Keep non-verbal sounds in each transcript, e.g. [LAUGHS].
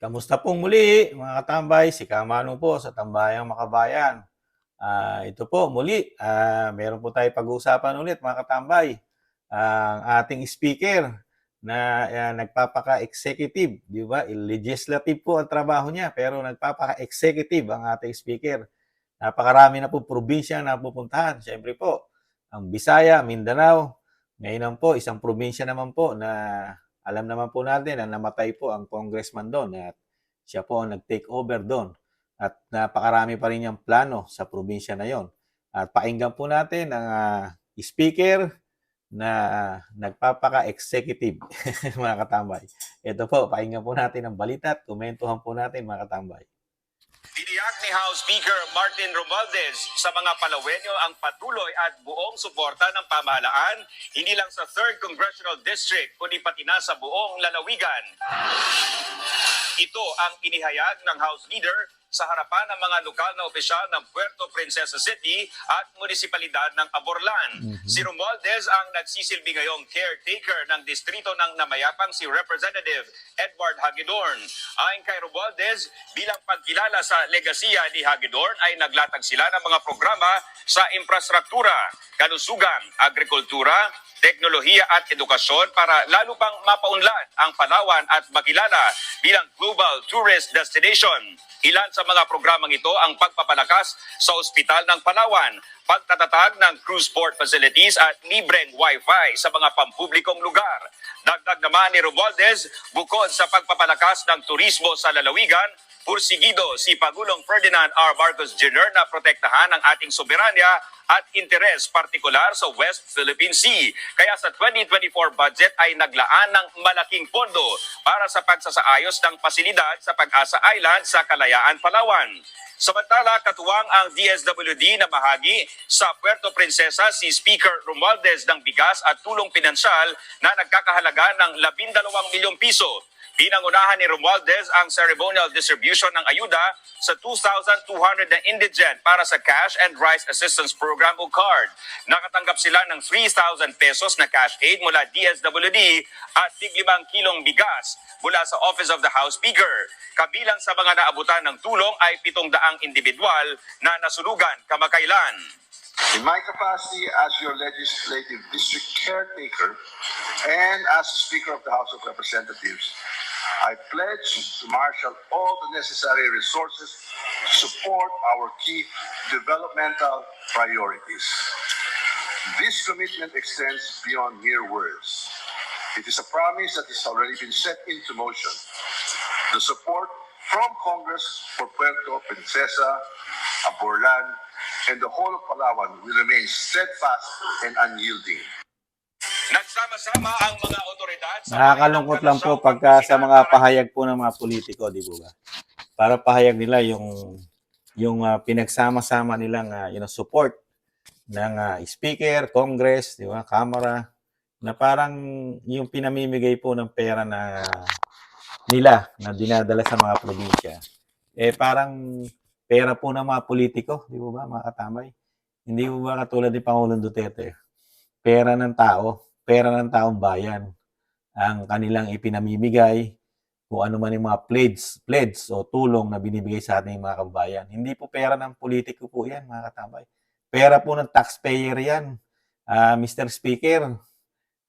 Kamusta pong muli mga katambay? Si Kamano po sa Tambayang Makabayan. Ah, ito po muli, ah, meron po tayo pag-uusapan ulit mga katambay. Ang ating speaker na ah, nagpapaka-executive, di ba? Legislative po ang trabaho niya, pero nagpapaka-executive ang ating speaker. Napakarami na po probinsya na pupuntahan. Siyempre po, ang Bisaya, Mindanao. Ngayon po, isang probinsya naman po na alam naman po natin na namatay po ang congressman doon at siya po ang nag-take over doon. At napakarami pa rin niyang plano sa probinsya na yon. At painggan po natin ang ah, speaker na nagpapaka-executive, [LAUGHS] mga katambay. Ito po, painggan po natin ang balita at komentuhan po natin, mga katambay. Tiniyak ni House Speaker Martin Romualdez sa mga Palawenyo ang patuloy at buong suporta ng pamahalaan, hindi lang sa 3rd Congressional District, kundi pati na sa buong lalawigan. Ito ang inihayag ng House Leader sa harapan ng mga lokal na opisyal ng Puerto Princesa City at munisipalidad ng Aborlan. Si Romualdez ang nagsisilbi ngayong caretaker ng distrito ng namayapang si Representative Edward Hagedorn. Ayon kay Romualdez, bilang pagkilala sa legasiya ni Hagedorn ay naglatag sila ng mga programa sa infrastruktura, kalusugan, agrikultura, teknolohiya at edukasyon para lalo pang mapaunlad ang Palawan at makilala bilang global tourist destination. Ilan sa mga programang ito ang pagpapalakas sa ospital ng Palawan, pagtatatag ng cruise port facilities at libreng wifi sa mga pampublikong lugar. Dagdag naman ni Romualdez, bukod sa pagpapalakas ng turismo sa lalawigan, pursigido si Pagulong Ferdinand R. Marcos Jr. na protektahan ang ating soberanya at interes partikular sa West Philippine Sea. Kaya sa 2024 budget ay naglaan ng malaking pondo para sa pagsasaayos ng pasilidad sa Pag-asa Island sa Kalayaan, Palawan. Samantala, katuwang ang DSWD na bahagi sa Puerto Princesa si Speaker Romualdez ng bigas at tulong pinansyal na nagkakahalaga ng 12 milyong piso. Pinangunahan ni Romualdez ang ceremonial distribution ng ayuda sa 2,200 na indigent para sa Cash and Rice Assistance Program o CARD. Nakatanggap sila ng 3,000 pesos na cash aid mula DSWD at 5 kilong bigas mula sa Office of the House Speaker. Kabilang sa mga naabutan ng tulong ay 700 individual na nasunugan kamakailan. In my capacity as your legislative district caretaker and as Speaker of the House of Representatives, I pledge to marshal all the necessary resources to support our key developmental priorities. This commitment extends beyond mere words. It is a promise that has already been set into motion. The support from Congress for Puerto Princesa, Aborlan, and the whole of Palawan will remain steadfast and unyielding. Nagsama-sama ang mga Nakakalungkot lang po pagka sa mga pahayag po ng mga politiko, di ba? Para pahayag nila yung yung ah, pinagsama-sama nilang uh, you support ng ah, speaker, congress, di ba, kamara na parang yung pinamimigay po ng pera na nila na dinadala sa mga probinsya eh parang pera po ng mga politiko, di ba ba, mga katamay? Hindi ba katulad ni Pangulong Duterte? Pera ng tao, pera ng taong bayan ang kanilang ipinamimigay, kung ano man yung mga pledge, pledge o tulong na binibigay sa ating mga kababayan. Hindi po pera ng politiko po yan, mga katabay. Pera po ng taxpayer yan. Ah, Mr. Speaker,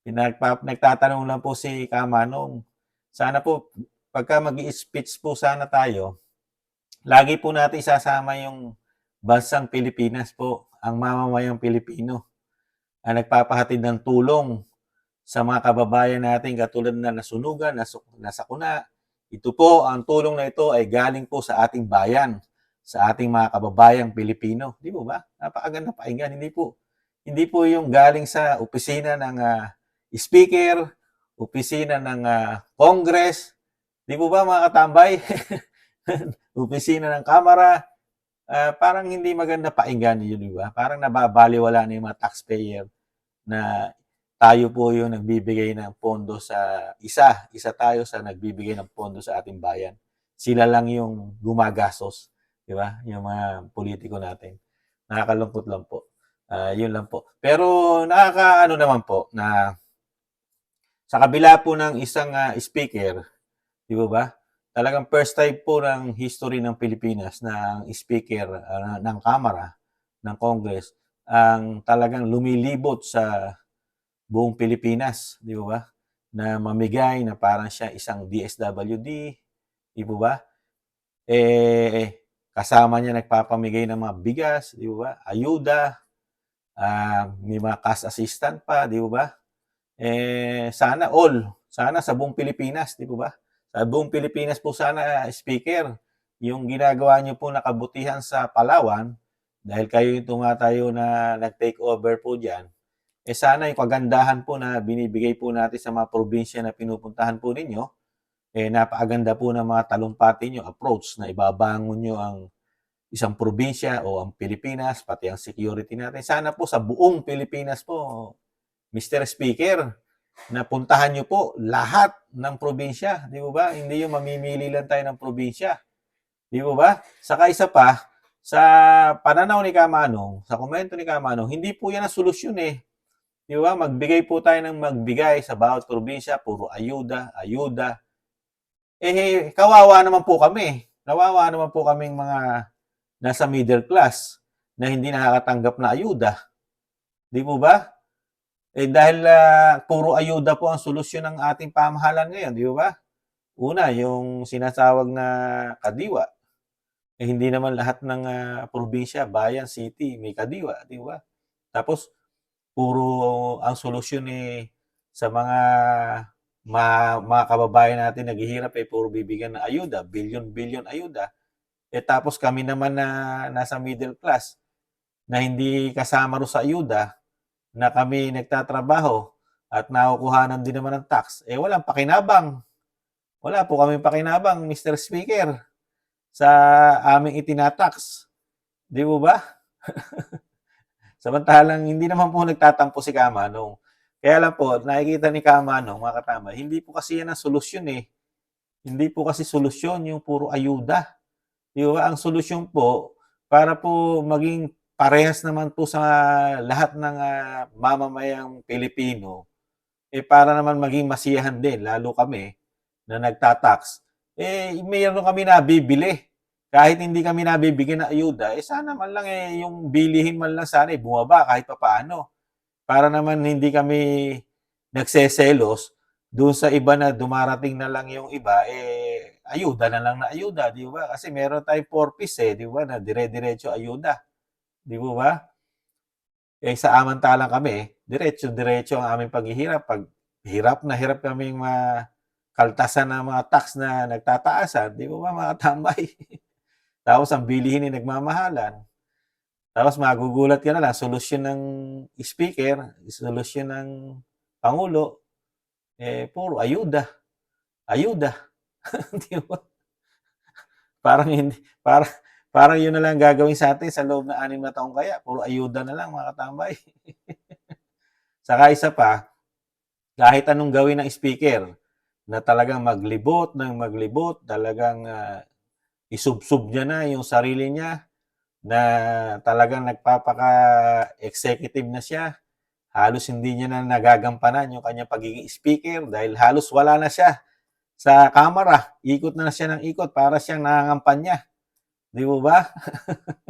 pinagpa, nagtatanong lang po si Kamanong, sana po, pagka mag speech po sana tayo, lagi po natin isasama yung bansang Pilipinas po, ang mamamayang Pilipino, ang nagpapahatid ng tulong sa mga kababayan natin katulad na nasunugan, nasu- nasakuna. Ito po, ang tulong na ito ay galing po sa ating bayan, sa ating mga kababayang Pilipino. Di po ba? Napakaganda pakinggan. Hindi po, hindi po yung galing sa opisina ng ah, speaker, opisina ng ah, Congress. Di po ba mga katambay? [LAUGHS] opisina ng kamera. Ah, parang hindi maganda pakinggan yun, di ba? Parang nababaliwala na yung mga taxpayer na tayo po yung nagbibigay ng pondo sa isa. Isa tayo sa nagbibigay ng pondo sa ating bayan. Sila lang yung gumagastos. Di ba? Yung mga politiko natin. Nakakalungkot lang po. Ah, yun lang po. Pero nakakaano naman po na sa kabila po ng isang ah, speaker, di ba ba? talagang first time po ng history ng Pilipinas na ang speaker ah, ng Kamara ng Congress ang talagang lumilibot sa buong Pilipinas, di ba? Na mamigay na parang siya isang DSWD, di ba ba? Eh, kasama niya nagpapamigay ng mga bigas, di ba? Ayuda, ah, may mga cash assistant pa, di ba? Eh, sana all, sana sa buong Pilipinas, di ba ba? Sa buong Pilipinas po sana, speaker, yung ginagawa niyo po na kabutihan sa Palawan, dahil kayo yung tumatayo na nag-take over po dyan, eh sana yung kagandahan po na binibigay po natin sa mga probinsya na pinupuntahan po ninyo, eh napakaganda po ng mga talumpati nyo approach na ibabangon nyo ang isang probinsya o ang Pilipinas, pati ang security natin. Sana po sa buong Pilipinas po, Mr. Speaker, na puntahan nyo po lahat ng probinsya. Di ba ba? Hindi yung mamimili lang tayo ng probinsya. Di ba ba? Saka isa pa, sa pananaw ni Kamanong, sa komento ni Kamanong, hindi po yan ang solusyon eh. Di ba? Magbigay po tayo ng magbigay sa bawat probinsya, puro ayuda, ayuda. Eh, kawawa naman po kami. Kawawa naman po kaming mga nasa middle class na hindi nakakatanggap na ayuda. Di po ba? Eh dahil ah, puro ayuda po ang solusyon ng ating pamahalan ngayon, di ba? Una, yung sinasawag na kadiwa. Eh hindi naman lahat ng ah, probinsya, bayan, city may kadiwa, di ba? Tapos puro ang solusyon eh sa mga ma, mga kababayan natin naghihirap eh puro bibigyan ng ayuda, billion-billion ayuda. Eh tapos kami naman na nasa middle class na hindi kasama ro sa ayuda, na kami nagtatrabaho at nakukuhanan din naman ng tax, eh walang pakinabang. Wala po kami pakinabang, Mr. Speaker, sa aming itinatax. Di mo ba? [LAUGHS] Samantalang hindi naman po nagtatampo si Kamanong. Kaya lang po, nakikita ni Kamanong, mga katama, hindi po kasi yan ang solusyon eh. Hindi po kasi solusyon yung puro ayuda. Di ba? Ang solusyon po, para po maging parehas naman po sa lahat ng ah, mamamayang Pilipino, eh para naman maging masiyahan din, lalo kami na nagtatax, eh mayroon kami nabibili. Kahit hindi kami nabibigyan ng ayuda, eh sana man lang eh yung bilihin man lang sana eh bumaba kahit pa paano. Para naman hindi kami nagseselos doon sa iba na dumarating na lang yung iba, eh ayuda na lang na ayuda, di ba? Kasi meron tayong four piece eh, di ba? Na dire-diretso ayuda. Di ba ba? Eh, sa amantalang kami, diretso-diretso ang aming paghihirap. Pag hirap na hirap kaming makaltasan ng mga tax na nagtataasan, di ba ba mga tambay? [LAUGHS] Tapos ang bilihin ay nagmamahalan. Tapos magugulat ka na lang, solusyon ng speaker, solusyon ng pangulo, eh, puro ayuda. Ayuda. [LAUGHS] di ba? Parang hindi, parang, Parang yun na lang gagawin sa atin sa loob ng anim na taong kaya. Puro ayuda na lang mga katambay. [LAUGHS] Saka isa pa, kahit anong gawin ng speaker na talagang maglibot ng maglibot, talagang uh, isubsub niya na yung sarili niya na talagang nagpapaka-executive na siya. Halos hindi niya na nagagampanan yung kanyang pagiging speaker dahil halos wala na siya sa kamera. Ikot na, na siya ng ikot para siyang nangangampanya. Di mo ba?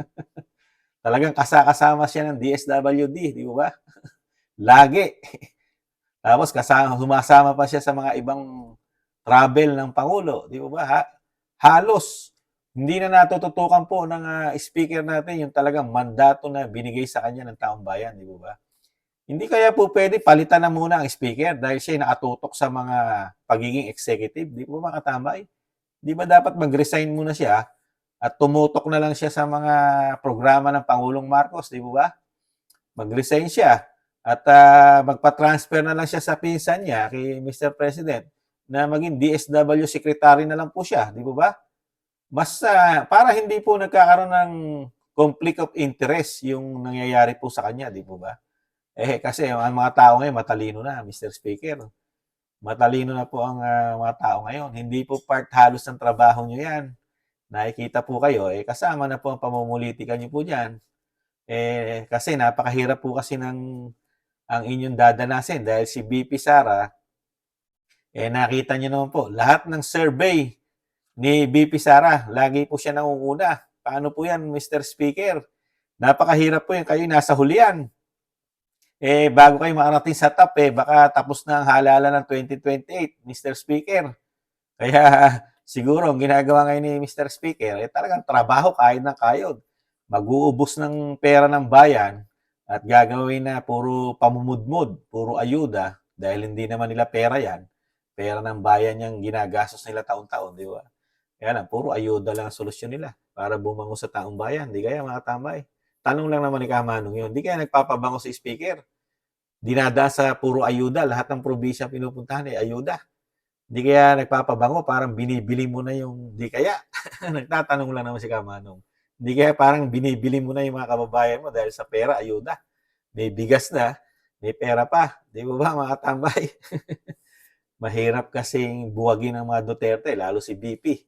[LAUGHS] Talagang kasakasama siya ng DSWD, di mo ba? [LAUGHS] Lagi. Tapos kasama, sumasama pa siya sa mga ibang travel ng Pangulo, di mo ba? Ha? Halos, hindi na natututukan po ng uh, speaker natin yung talagang mandato na binigay sa kanya ng taong bayan, di ba? Hindi kaya po pwede palitan na muna ang speaker dahil siya nakatutok sa mga pagiging executive, di po ba katambay? Di ba dapat mag-resign muna siya at tumutok na lang siya sa mga programa ng Pangulong Marcos, di ba? Mag-resign siya at uh, magpa-transfer na lang siya sa pinsan niya kay Mr. President na maging DSW secretary na lang po siya, di ba? Mas uh, para hindi po nagkakaroon ng conflict of interest yung nangyayari po sa kanya, di ba? Eh kasi ang mga tao ngayon matalino na, Mr. Speaker. Matalino na po ang uh, mga tao ngayon. Hindi po part halos ng trabaho niyo 'yan nakikita po kayo, eh kasama na po ang pamumulitika niyo po diyan. Eh kasi napakahirap po kasi ng ang inyong dadanasin dahil si BP Sara eh nakita niyo naman po lahat ng survey ni BP Sara. Lagi po siya nangunguna. Paano po yan, Mr. Speaker? Napakahirap po yan. Kayo nasa hulian. Eh, bago kayo makarating sa top, eh, baka tapos na ang halalan ng 2028, Mr. Speaker. Kaya siguro, ang ginagawa ngayon ni Mr. Speaker, eh, talagang trabaho kahit ng kayod. Mag-uubos ng pera ng bayan at gagawin na puro pamumudmud, puro ayuda, dahil hindi naman nila pera yan. Pera ng bayan yung ginagastos nila taon-taon, di ba? Kaya lang, puro ayuda lang ang solusyon nila para bumango sa taong bayan. Di kaya mga tambay. Tanong lang naman ni Kamanong yun. Di kaya nagpapabango si speaker. Dinada sa puro ayuda. Lahat ng probinsya pinupuntahan ay ayuda. Di kaya nagpapabango, parang binibili mo na yung di kaya. [LAUGHS] Nagtatanong lang naman si Kamanong. Di kaya parang binibili mo na yung mga kababayan mo dahil sa pera, ayuda. May bigas na, may pera pa. Di ba ba mga tambay? [LAUGHS] Mahirap kasing buwagin ng mga Duterte, lalo si BP.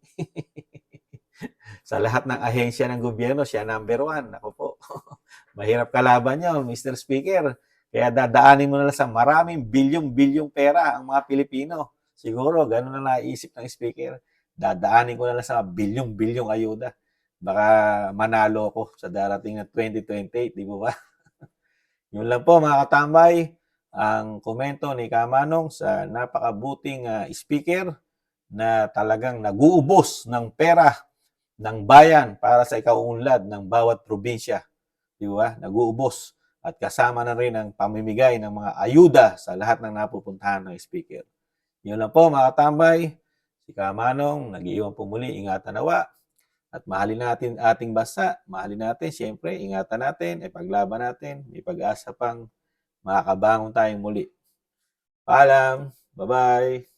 [LAUGHS] sa lahat ng ahensya ng gobyerno, siya number one. Ako po. [LAUGHS] Mahirap kalaban yun, Mr. Speaker. Kaya dadaanin mo na lang sa maraming bilyong-bilyong pera ang mga Pilipino. Siguro, ganun na naisip ng speaker. Dadaanin ko na lang sa bilyong-bilyong ayuda. Baka manalo ako sa darating na 2028, di ba? [LAUGHS] Yun lang po mga katambay, ang komento ni Kamanong sa napakabuting ah, speaker na talagang naguubos ng pera ng bayan para sa ikaunlad ng bawat probinsya. Di ba? Naguubos. At kasama na rin ang pamimigay ng mga ayuda sa lahat ng napupuntahan ng speaker. Yun lang po mga katambay. Si Kamanong, nag-iwan po muli, ingatan nawa. At mahalin natin ating bansa, mahalin natin, siyempre, ingatan natin, ipaglaban natin, may pag-asa pang makakabangon tayong muli. Paalam, bye-bye.